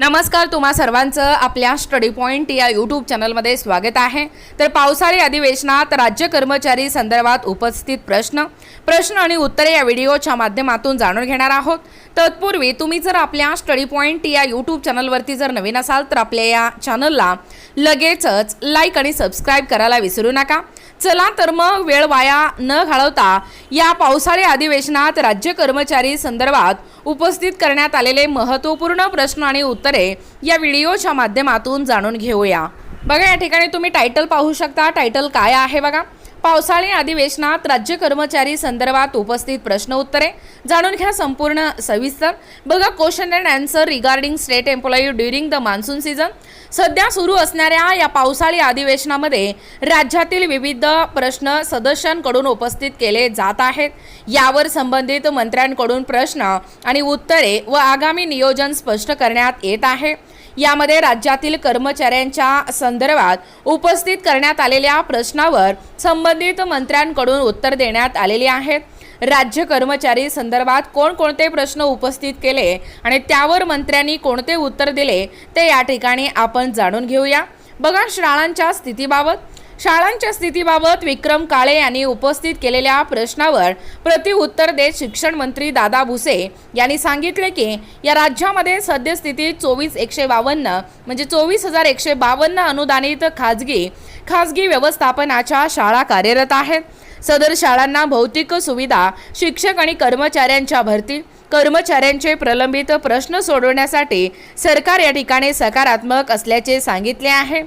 नमस्कार तुम्हा सर्वांचं आपल्या स्टडी पॉईंट या यूट्यूब चॅनलमध्ये स्वागत आहे. तर पावसाळी अधिवेशनात राज्य कर्मचारी संदर्भात उपस्थित प्रश्न. प्रश्न आणि उत्तरे या व्हिडिओच्या माध्यमातून जाणून घेणार आहोत. तत्पूर्वी तुम्ही जर आपल्या स्टडी पॉईंट या यूट्यूब चॅनलवरती जर नवीन असाल तर आपल्या या चॅनलला लगेचच लाईक आणि सबस्क्राईब करायला विसरू नका. चला तर मग वेळ वाया न घालवता या पावसाळी अधिवेशनात राज्य कर्मचारी संदर्भात उपस्थित करण्यात आलेले महत्त्वपूर्ण प्रश्न आणि उत्तरे या व्हिडिओच्या माध्यमातून जाणून घेऊया. बघा या ठिकाणी तुम्ही टायटल पाहू शकता. टायटल काय आहे बघा? पावसाळी अधिवेशनात राज्य कर्मचारी संदर्भात उपस्थित प्रश्न उत्तरे. जाणून घ्या संपूर्ण सविस्तर. बघा question and answer regarding state employee during the monsoon season सध्या सुरू असणाऱ्या या पावसाळी अधिवेशनामध्ये राज्यातील विविध प्रश्न सदस्यांकडून उपस्थित केले जात आहेत. यावर संबंधित मंत्र्यांकडून प्रश्न आणि उत्तरे व आगामी नियोजन स्पष्ट करण्यात येत आहे. यामध्ये राज्यातील कर्मचाऱ्यांच्या संदर्भात उपस्थित करण्यात आलेल्या प्रश्नावर संबंधित मंत्र्यांकडून उत्तर देण्यात आलेले आहेत. राज्य कर्मचारी संदर्भात कोणकोणते प्रश्न उपस्थित केले आणि त्यावर मंत्र्यांनी कोणते उत्तर दिले ते या ठिकाणी आपण जाणून घेऊया. बघा शाळांच्या स्थितीबाबत शाळांच्या स्थितीबाबत विक्रम काळे यांनी उपस्थित केलेल्या प्रश्नावर प्रतिउत्तर देत शिक्षण मंत्री दादा भुसे यांनी सांगितले की या राज्यामध्ये सद्यस्थितीत चोवीस एकशे बावन्न म्हणजे चोवीस हजार एकशे बावन्न अनुदानित खाजगी खाजगी व्यवस्थापनाच्या शाळा कार्यरत आहेत. सदर शाळांना भौतिक सुविधा शिक्षक आणि कर्मचाऱ्यांच्या भरती कर्मचाऱ्यांचे प्रलंबित प्रश्न सोडवण्यासाठी सरकार या ठिकाणी सकारात्मक असल्याचे सांगितले आहे.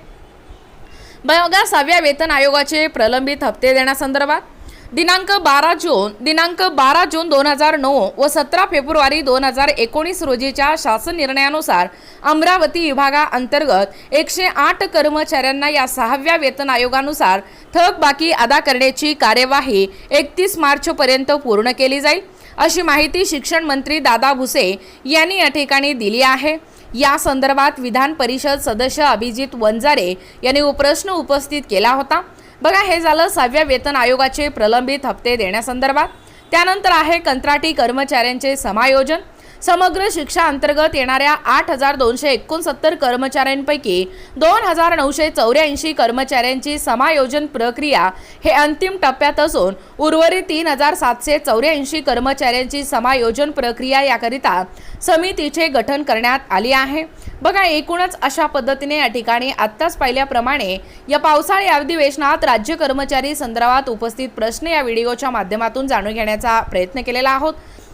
बघा सहाव्या वेतन आयोगाचे प्रलंबित हप्ते देण्यासंदर्भात दिनांक बारा जून दिनांक बारा जून दोन हजार नऊ व सतरा फेब्रुवारी दोन हजार एकोणीस रोजीच्या शासन निर्णयानुसार अमरावती विभागाअंतर्गत एकशे आठ कर्मचाऱ्यांना या सहाव्या वेतन आयोगानुसार थकबाकी अदा करण्याची कार्यवाही एकतीस मार्चपर्यंत पूर्ण केली जाईल अशी माहिती शिक्षण मंत्री दादा भुसे यांनी या ठिकाणी दिली आहे. या संदर्भात विधान परिषद सदस्य अभिजित वंजारे यांनी उ- प्रश्न उपस्थित केला होता. बघा हे झालं सहाव्या वेतन आयोगाचे प्रलंबित हप्ते देण्यासंदर्भात. त्यानंतर आहे कंत्राटी कर्मचाऱ्यांचे समायोजन. समग्र शिक्षा अंतर्गत येणाऱ्या आठ हजार दोनशे एकोणसत्तर कर्मचाऱ्यांपैकी दोन हजार नऊशे चौऱ्याऐंशी कर्मचाऱ्यांची समायोजन प्रक्रिया हे अंतिम टप्प्यात असून उर्वरित तीन हजार सातशे चौऱ्याऐंशी कर्मचाऱ्यांची समायोजन प्रक्रिया याकरिता समितीचे गठन करण्यात आली आहे. बघा एकूणच अशा पद्धतीने या ठिकाणी आत्ताच पाहिल्याप्रमाणे या पावसाळी अधिवेशनात राज्य कर्मचारी संदर्भात उपस्थित प्रश्न या व्हिडिओच्या माध्यमातून जाणून घेण्याचा प्रयत्न केलेला आहोत.